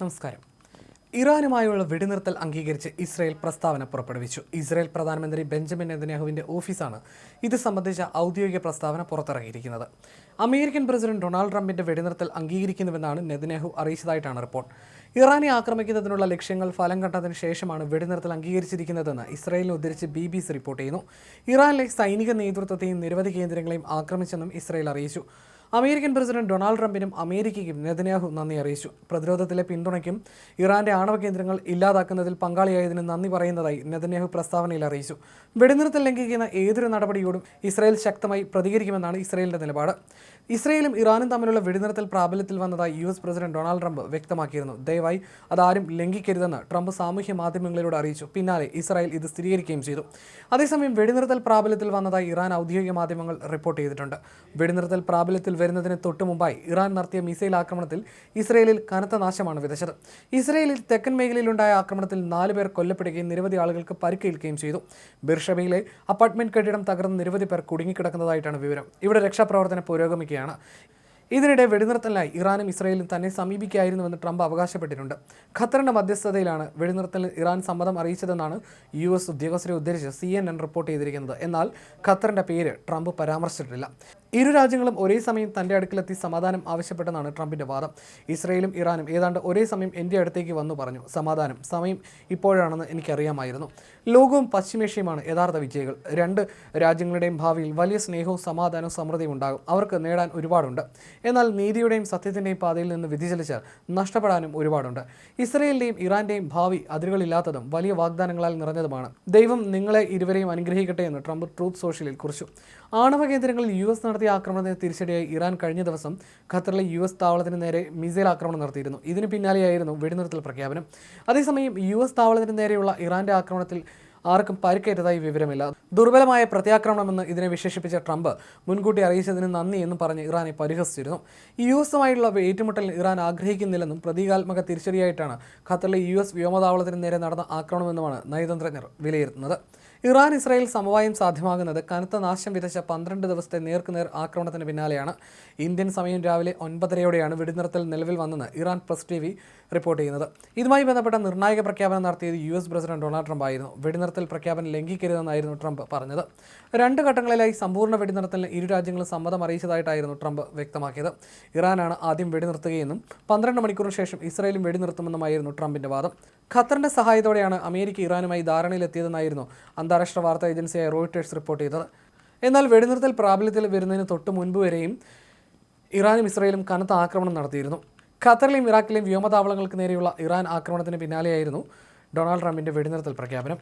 നമസ്കാരം. ഇറാനുമായുള്ള വെടിനിർത്തൽ അംഗീകരിച്ച് ഇസ്രയേൽ പ്രസ്താവന പുറപ്പെടുവിച്ചു. ഇസ്രയേൽ പ്രധാനമന്ത്രി ബെഞ്ചമിൻ നെതന്യാഹുവിന്റെ ഓഫീസാണ് ഇത് സംബന്ധിച്ച ഔദ്യോഗിക പ്രസ്താവന പുറത്തിറങ്ങിയിരിക്കുന്നത്. അമേരിക്കൻ പ്രസിഡന്റ് ഡൊണാൾഡ് ട്രംപിന്റെ വെടിനിർത്തൽ അംഗീകരിക്കുന്നുവെന്നാണ് നെതന്യാഹു അറിയിച്ചതായിട്ടാണ് റിപ്പോർട്ട്. ഇറാനെ ആക്രമിക്കുന്നതിനുള്ള ലക്ഷ്യങ്ങൾ ഫലം കണ്ടതിന് ശേഷമാണ് വെടിനിർത്തൽ അംഗീകരിച്ചിരിക്കുന്നതെന്ന് ഇസ്രായേലിനെ ഉദ്ധരിച്ച് ബി ബി സി റിപ്പോർട്ട് ചെയ്യുന്നു. ഇറാനിലെ സൈനിക നേതൃത്വത്തെയും നിരവധി കേന്ദ്രങ്ങളെയും ആക്രമിച്ചെന്നും ഇസ്രായേൽ അറിയിച്ചു. അമേരിക്കൻ പ്രസിഡന്റ് ഡൊണാൾഡ് ട്രംപിനും അമേരിക്കയ്ക്കും നെതന്യാഹു നന്ദി അറിയിച്ചു. പ്രതിരോധത്തിലെ പിന്തുണയ്ക്കും ഇറാന്റെ ആണവ കേന്ദ്രങ്ങൾ ഇല്ലാതാക്കുന്നതിൽ പങ്കാളിയായതിന് നന്ദി പറയുന്നതായി നെതന്യാഹു പ്രസ്താവനയിൽ അറിയിച്ചു. വെടിനിർത്തൽ ലംഘിക്കുന്ന ഏതൊരു നടപടിയോടും ഇസ്രായേൽ ശക്തമായി പ്രതികരിക്കുമെന്നാണ് ഇസ്രായേലിന്റെ നിലപാട്. ഇസ്രായേലും ഇറാനും തമ്മിലുള്ള വെടിനിർത്തൽ പ്രാബല്യത്തിൽ വന്നതായി U S president Donald Trump വ്യക്തമാക്കിയിരുന്നു. ദയവായി അതാരും ലംഘിക്കരുതെന്ന് ട്രംപ് സാമൂഹ്യ മാധ്യമങ്ങളിലൂടെ അറിയിച്ചു. പിന്നാലെ ഇസ്രായേൽ ഇത് സ്ഥിരീകരിക്കുകയും ചെയ്തു. അതേസമയം വെടിനിർത്തൽ പ്രാബല്യത്തിൽ വന്നതായി ഇറാൻ ഔദ്യോഗിക മാധ്യമങ്ങൾ റിപ്പോർട്ട് ചെയ്തിട്ടുണ്ട്. വെടിനിർത്തൽ പ്രാബല്യത്തിൽ വരുന്നതിന് തൊട്ടു മുമ്പായി ഇറാൻ നടത്തിയ മിസൈൽ ആക്രമണത്തിൽ ഇസ്രയേലിൽ കനത്ത നാശമാണ് വിതച്ചത്. ഇസ്രയേലിൽ തെക്കൻ മേഖലയിലുണ്ടായ ആക്രമണത്തിൽ നാല് പേർ കൊല്ലപ്പെടുകയും നിരവധി ആളുകൾക്ക് പരിക്കേൽക്കുകയും ചെയ്തു. ബിർഷബയിലെ അപ്പാർട്ട്മെന്റ് കെട്ടിടം തകർന്ന് നിരവധി പേർ കുടുങ്ങിക്കിടക്കുന്നതായിട്ടാണ് വിവരം. ഇവിടെ രക്ഷാപ്രവർത്തനം പുരോഗമിക്കുകയാണ് ഇതിനിടെ വെടിനിർത്തലിനായി ഇറാനും ഇസ്രയേലും തന്നെ സമീപിക്കായിരുന്നുവെന്ന് ട്രംപ് അവകാശപ്പെട്ടിട്ടുണ്ട്. ഖത്തറിന്റെ മധ്യസ്ഥതയിലാണ് വെടിനിർത്തൽ ഇറാൻ സമ്മതം അറിയിച്ചതെന്നാണ് യു എസ് ഉദ്യോഗസ്ഥരെ ഉദ്ധരിച്ച് സി എൻ എൻ റിപ്പോർട്ട് ചെയ്തിരിക്കുന്നത്. എന്നാൽ ഖത്തറിന്റെ പേര് ട്രംപ് പരാമർശിച്ചിട്ടില്ല. ഇരു രാജ്യങ്ങളും ഒരേ സമയം തന്റെ അടുക്കിലെത്തി സമാധാനം ആവശ്യപ്പെട്ടെന്നാണ് ട്രംപിന്റെ വാദം. ഇസ്രയേലും ഇറാനും ഏതാണ്ട് ഒരേ സമയം എന്റെ അടുത്തേക്ക് വന്നു പറഞ്ഞു. സമാധാനം സമയം ഇപ്പോഴാണെന്ന് എനിക്കറിയാമായിരുന്നു. ലോകവും പശ്ചിമേഷ്യയുമാണ് യഥാർത്ഥ വിജയികൾ. രണ്ട് രാജ്യങ്ങളുടെയും ഭാവിയിൽ വലിയ സ്നേഹവും സമാധാനവും സമൃദ്ധിയും ഉണ്ടാകും. അവർക്ക് നേടാൻ ഒരുപാടുണ്ട്. എന്നാൽ നീതിയുടെയും സത്യത്തിന്റെയും പാതയിൽ നിന്ന് വ്യതിചലിച്ച് നഷ്ടപ്പെടാനും ഒരുപാടുണ്ട്. ഇസ്രയേലിന്റെയും ഇറാന്റെയും ഭാവി അതിരുകളില്ലാത്തതും വലിയ വാഗ്ദാനങ്ങളാൽ നിറഞ്ഞതുമാണ്. ദൈവം നിങ്ങളെ ഇരുവരെയും അനുഗ്രഹിക്കട്ടെ എന്ന് ട്രംപ് ട്രൂത്ത് സോഷ്യലിൽ കുറിച്ചു. ആണവ കേന്ദ്രങ്ങളിൽ യു എസ് നടത്തിയ ആക്രമണത്തിന് തിരിച്ചടിയായി ഇറാൻ കഴിഞ്ഞ ദിവസം ഖത്തറിലെ യു എസ് താവളത്തിന് നേരെ മിസൈൽ ആക്രമണം നടത്തിയിരുന്നു. ഇതിന് പിന്നാലെയായിരുന്നു വെടിനിർത്തൽ പ്രഖ്യാപനം. അതേസമയം യു എസ് താവളത്തിന് നേരെയുള്ള ഇറാന്റെ ആക്രമണത്തിൽ ആർക്കും പരിക്കേറ്റതായി വിവരമില്ല. ദുർബലമായ പ്രത്യാക്രമണമെന്ന് ഇതിനെ വിശേഷിപ്പിച്ച ട്രംപ് മുൻകൂട്ടി അറിയിച്ചതിന് നന്ദി എന്ന് പറഞ്ഞ് ഇറാനെ പരിഹസിച്ചിരുന്നു. യു എസുമായുള്ള ഏറ്റുമുട്ടൽ ഇറാൻ ആഗ്രഹിക്കുന്നില്ലെന്നും പ്രതീകാത്മക തിരിച്ചടിയായിട്ടാണ് ഖത്തറിലെ യു എസ് വ്യോമതാവളത്തിന് നേരെ നടന്ന ആക്രമണമെന്നുമാണ് നയതന്ത്രജ്ഞർ വിലയിരുത്തുന്നത്. ഇറാൻ ഇസ്രായേൽ സമവായം സാധ്യമാകുന്നത് കനത്ത നാശം വിതച്ച പന്ത്രണ്ട് ദിവസത്തെ നേർക്കുനേർ ആക്രമണത്തിന് പിന്നാലെയാണ്. ഇന്ത്യൻ സമയം രാവിലെ ഒൻപതരയോടെയാണ് വെടിനിർത്തൽ നിലവിൽ വന്നെന്ന് ഇറാൻ പ്രസ് ടി റിപ്പോർട്ട് ചെയ്യുന്നത്. ഇതുമായി ബന്ധപ്പെട്ട നിർണായക പ്രഖ്യാപനം നടത്തിയത് U S president Donald Trump ആയിരുന്നു വെടിനിർത്തൽ പ്രഖ്യാപനം ലംഘിക്കരുതെന്നായിരുന്നു ട്രംപ് പറഞ്ഞത്. രണ്ട് ഘട്ടങ്ങളിലായി സമ്പൂർണ വെടിനിർത്തലിന് ഇരു രാജ്യങ്ങളും സമ്മതം അറിയിച്ചതായിട്ടായിരുന്നു ട്രംപ് വ്യക്തമാക്കിയത്. ഇറാനാണ് ആദ്യം വെടിനിർത്തുകയെന്നും പന്ത്രണ്ട് മണിക്കൂറിന് ശേഷം ഇസ്രായേലും വെടിനിർത്തുമെന്നുമായിരുന്നു ട്രംപിന്റെ വാദം. ഖത്തറിന്റെ സഹായത്തോടെയാണ് അമേരിക്ക ഇറാനുമായി ധാരണയിലെത്തിയതെന്നായിരുന്നു അന്താരാഷ്ട്ര വാർത്താ ഏജൻസിയായ റോയിട്ടേഴ്സ് റിപ്പോർട്ട് ചെയ്തത്. എന്നാൽ വെടിനിർത്തൽ പ്രാബല്യത്തിൽ വരുന്നതിന് തൊട്ട് മുൻപ് വരെയും ഇറാനും ഇസ്രായേലും കനത്ത ആക്രമണം നടത്തിയിരുന്നു. ഖത്തറിലെയും ഇറാഖിലെയും വ്യോമതാവളങ്ങൾക്ക് നേരെയുള്ള ഇറാൻ ആക്രമണത്തിന് പിന്നാലെയായിരുന്നു ഡൊണാൾഡ് ട്രംപിന്റെ വെടിനിർത്തൽ പ്രഖ്യാപനം.